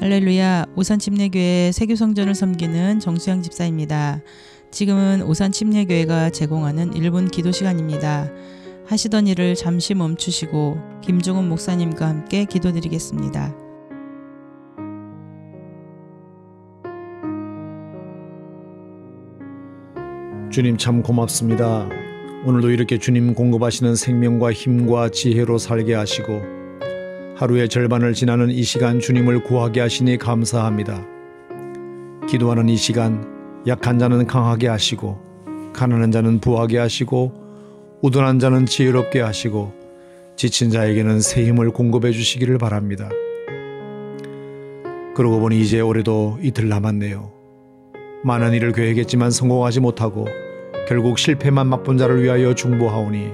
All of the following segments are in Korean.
할렐루야 오산 침례교회 세교 성전을 섬기는 정수영 집사입니다. 지금은 오산 침례교회가 제공하는 1분 기도 시간입니다. 하시던 일을 잠시 멈추시고 김종훈 목사님과 함께 기도드리겠습니다. 주님 참 고맙습니다. 오늘도 이렇게 주님 공급하시는 생명과 힘과 지혜로 살게 하시고 하루의 절반을 지나는 이 시간 주님을 구하게 하시니 감사합니다. 기도하는 이 시간 약한 자는 강하게 하시고 가난한 자는 부하게 하시고 우둔한 자는 지혜롭게 하시고 지친 자에게는 새 힘을 공급해 주시기를 바랍니다. 그러고 보니 이제 올해도 이틀 남았네요. 많은 일을 계획했지만 성공하지 못하고 결국 실패만 맛본 자를 위하여 중보하오니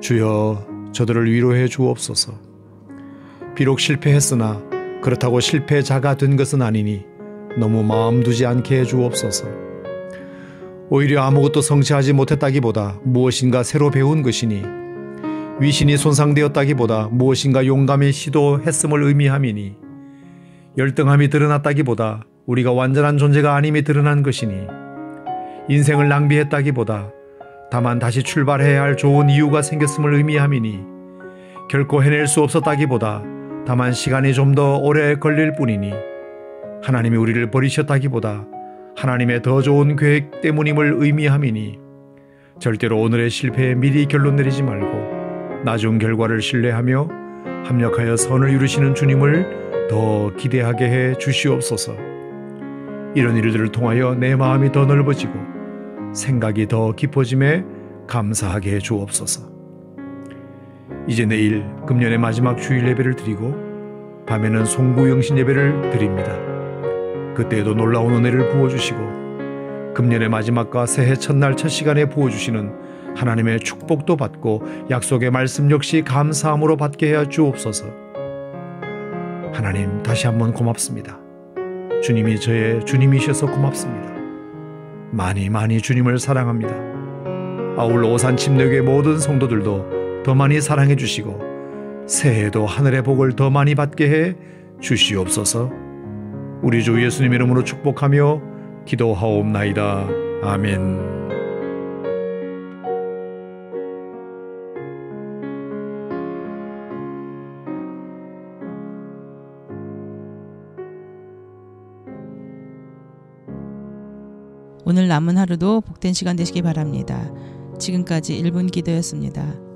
주여 저들을 위로해 주옵소서. 비록 실패했으나 그렇다고 실패자가 된 것은 아니니 너무 마음 두지 않게 해 주옵소서. 오히려 아무것도 성취하지 못했다기보다 무엇인가 새로 배운 것이니 위신이 손상되었다기보다 무엇인가 용감히 시도했음을 의미함이니 열등함이 드러났다기보다 우리가 완전한 존재가 아님이 드러난 것이니 인생을 낭비했다기보다 다만 다시 출발해야 할 좋은 이유가 생겼음을 의미함이니 결코 해낼 수 없었다기보다 다만 시간이 좀 더 오래 걸릴 뿐이니 하나님이 우리를 버리셨다기보다 하나님의 더 좋은 계획 때문임을 의미함이니 절대로 오늘의 실패에 미리 결론 내리지 말고 나중 결과를 신뢰하며 합력하여 선을 이루시는 주님을 더 기대하게 해 주시옵소서. 이런 일들을 통하여 내 마음이 더 넓어지고 생각이 더 깊어짐에 감사하게 해 주옵소서. 이제 내일 금년의 마지막 주일 예배를 드리고 밤에는 송구영신 예배를 드립니다. 그때에도 놀라운 은혜를 부어주시고 금년의 마지막과 새해 첫날 첫 시간에 부어주시는 하나님의 축복도 받고 약속의 말씀 역시 감사함으로 받게 하여 주옵소서. 하나님 다시 한번 고맙습니다. 주님이 저의 주님이셔서 고맙습니다. 많이 많이 주님을 사랑합니다. 아울러 오산 침례교회 모든 성도들도 더 많이 사랑해 주시고 새해에도 하늘의 복을 더 많이 받게 해 주시옵소서. 우리 주 예수님 이름으로 축복하며 기도하옵나이다. 아멘. 오늘 남은 하루도 복된 시간 되시기 바랍니다. 지금까지 1분 기도였습니다.